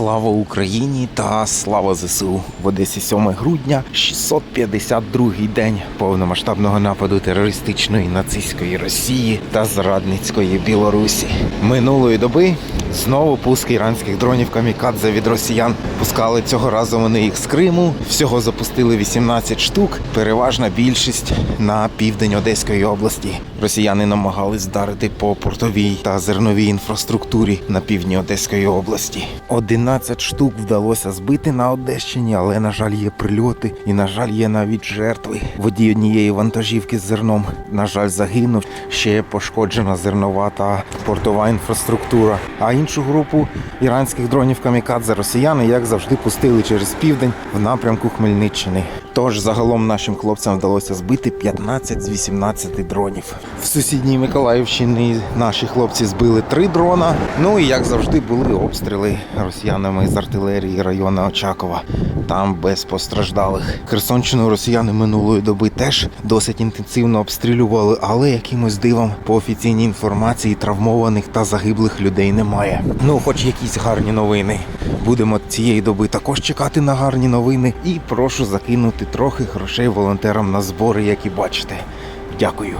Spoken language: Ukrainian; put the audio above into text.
Слава Україні та слава ЗСУ в Одесі 7 грудня, 652-й день повномасштабного нападу терористичної нацистської Росії та зрадницької Білорусі. Минулої доби знову пуск іранських дронів камікадзе від росіян. Пускали цього разу вони їх з Криму. Всього запустили 18 штук. Переважна більшість на південь Одеської області. Росіяни намагались вдарити по портовій та зерновій інфраструктурі на півдні Одеської області. 11 штук вдалося збити на Одещині, але на жаль є прильоти і на жаль є навіть жертви. Водій однієї вантажівки з зерном на жаль загинув. Ще пошкоджена зернова та портова інфраструктура. А іншу групу іранських дронів камікадзе росіяни, як завжди, пустили через південь в напрямку Хмельниччини. Тож загалом нашим хлопцям вдалося збити 15 з 18 дронів. В сусідній Миколаївщині наші хлопці збили три дрона. Ну і як завжди були обстріли росіянами з артилерії району Очакова. Там без постраждалих. Херсонщину росіяни минулої доби теж досить інтенсивно обстрілювали, але якимось дивом по офіційній інформації травмованих та загиблих людей немає. Ну, хоч якісь гарні новини. Будемо цієї доби також чекати на гарні новини. І прошу закинути трохи грошей волонтерам на збори, які бачите. Дякую.